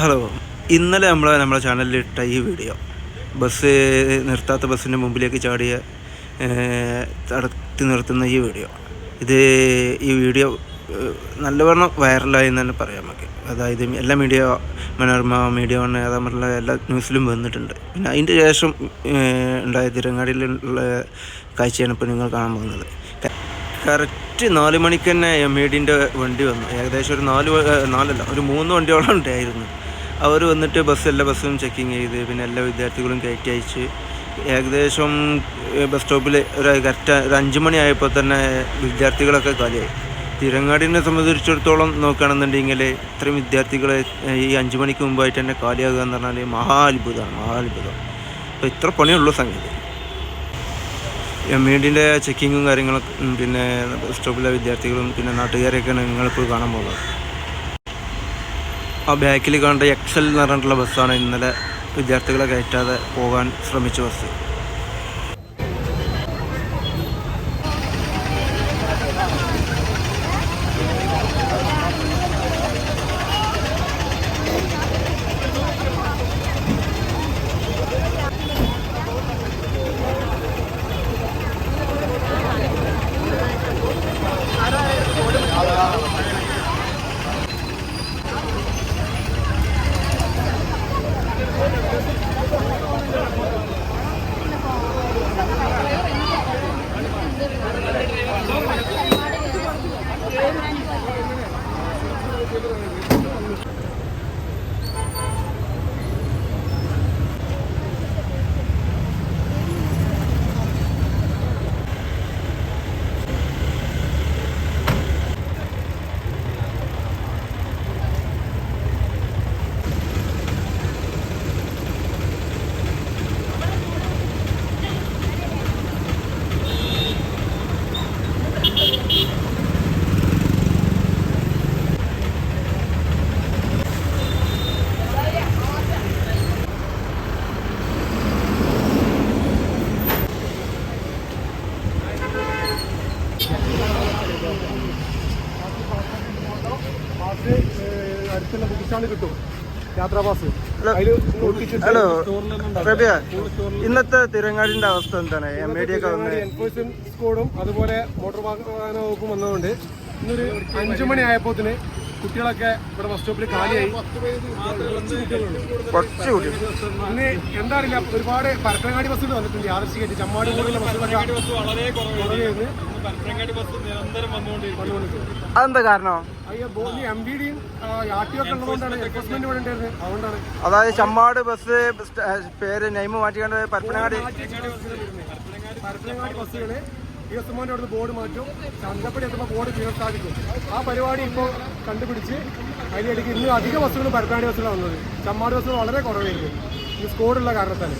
Hello ഇന്നലെ നമ്മൾ നമ്മുടെ ചാനലിൽ ഇട്ട ഈ വീഡിയോ ബസ് നിർത്താത്ത ബസ്സിന്റെ മുമ്പിലേക്ക് ചാടിയ തടത്തി നിർത്തുന്ന ഈ വീഡിയോ ഇത് ഈ വീഡിയോ നല്ലവണ്ണം വൈറലായി എന്ന് തന്നെ പറയാം നമുക്ക്. അതായത് എല്ലാ മീഡിയ മനോരമ മീഡിയ വൺ എല്ലാ ന്യൂസിലും വന്നിട്ടുണ്ട്. പിന്നെ അതിന്റെ ശേഷം ഉണ്ടായ തിരങ്ങാടിയിലുള്ള കാഴ്ചയാണ് ഇപ്പോൾ നിങ്ങൾ കാണാൻ പോകുന്നത്. കറക്റ്റ് നാല് മണിക്ക് തന്നെ എം ഇ ഡിന്റെ വണ്ടി വന്നു. ഏകദേശം ഒരു നാല് നാലല്ല ഒരു മൂന്ന് വണ്ടിയോളം ഉണ്ടായിരുന്നു. അവർ വന്നിട്ട് ബസ് എല്ലാ ബസ്സും ചെക്കിങ് ചെയ്ത് പിന്നെ എല്ലാ വിദ്യാർത്ഥികളും കയറ്റി അയച്ച്. ഏകദേശം ബസ് സ്റ്റോപ്പിൽ ഒരു കറക്റ്റ് ഒരു അഞ്ച് മണിയായപ്പോൾ തന്നെ വിദ്യാർത്ഥികളൊക്കെ കാലിയായി. തിരങ്ങാടിനെ സംബന്ധിച്ചിടത്തോളം നോക്കുകയാണെന്നുണ്ടെങ്കിൽ ഇത്രയും വിദ്യാർത്ഥികളെ ഈ അഞ്ച് മണിക്ക് മുമ്പായിട്ട് തന്നെ കാലിയാകുക എന്ന് പറഞ്ഞാൽ മഹാ അത്ഭുതമാണ് മഹാ അത്ഭുതം. അപ്പോൾ ഇത്ര പണിയുള്ള സംഗതി. എം ഇഡിന്റെ ചെക്കിങ്ങും കാര്യങ്ങളൊക്കെ പിന്നെ ബസ് സ്റ്റോപ്പിലെ വിദ്യാർത്ഥികളും പിന്നെ നാട്ടുകാരെയൊക്കെയാണ് നിങ്ങളിപ്പോൾ കാണാൻ പോകുന്നത്. ആ ബാക്കിൽ കണ്ട എക്സൽ എന്ന് പറഞ്ഞിട്ടുള്ള ബസ്സാണ് ഇന്നലെ വിദ്യാർത്ഥികളെ കയറ്റാതെ പോകാൻ ശ്രമിച്ച ബസ്. പാസ് അടുത്തുള്ള കിട്ടും ഹലോ. റബിയ ഇന്നത്തെ തിരങ്ങാടിന്റെ അവസ്ഥ എന്താണ് എം ഇ ഡി ഒക്കെ എൻഫോഴ്സ്മെന്റ് സ്കോഡും അതുപോലെ മോട്ടോർ വാഹന വകുപ്പും വന്നതുകൊണ്ട് ഇന്നൊരു അഞ്ചു മണി ആയപ്പോത്തിന് കുട്ടികളൊക്കെ ഇവിടെ ബസ് സ്റ്റോപ്പിൽ കാലിയായി. കുറച്ച് ഇന്ന് എന്താ അറിയില്ല ഒരുപാട് പരപ്പനങ്ങാടി ബസ്സുകൾ വന്നിട്ടുണ്ട്. ആദർശിക്കായിട്ട് ചമ്മാട് പോലുള്ള ബസ്സുകളൊക്കെ കുറവായിരുന്നു വന്നുകൊണ്ടിരിക്കുന്നത് അതെന്താ കാരണം? അതായത് ചമ്മാട് ബസ് പേര് നെയ്മ് മാറ്റിക്കൊണ്ട് പരപ്പനങ്ങാടി പരപ്പനങ്ങാടി ബസ്സുകൾ ഈ എസ്എമ്മോന്റെ അവിടുന്ന് ബോർഡ് മാറ്റും. ചന്തപ്പടി എത്തുമ്പോൾ ബോർഡ് പുനഃസ്ഥാപിക്കും ആ പരിപാടി ഇപ്പോൾ കണ്ടുപിടിച്ച് അതിലേക്ക് ഇന്ന് അധിക ബസ്സുകളും പരപ്പനങ്ങാടി ബസ്സുകളാണ് വന്നത്. ചമ്മാട് ബസ്സുകൾ വളരെ കുറവായിരിക്കും. ഈ സ്കോഡുള്ള കാരണത്താൽ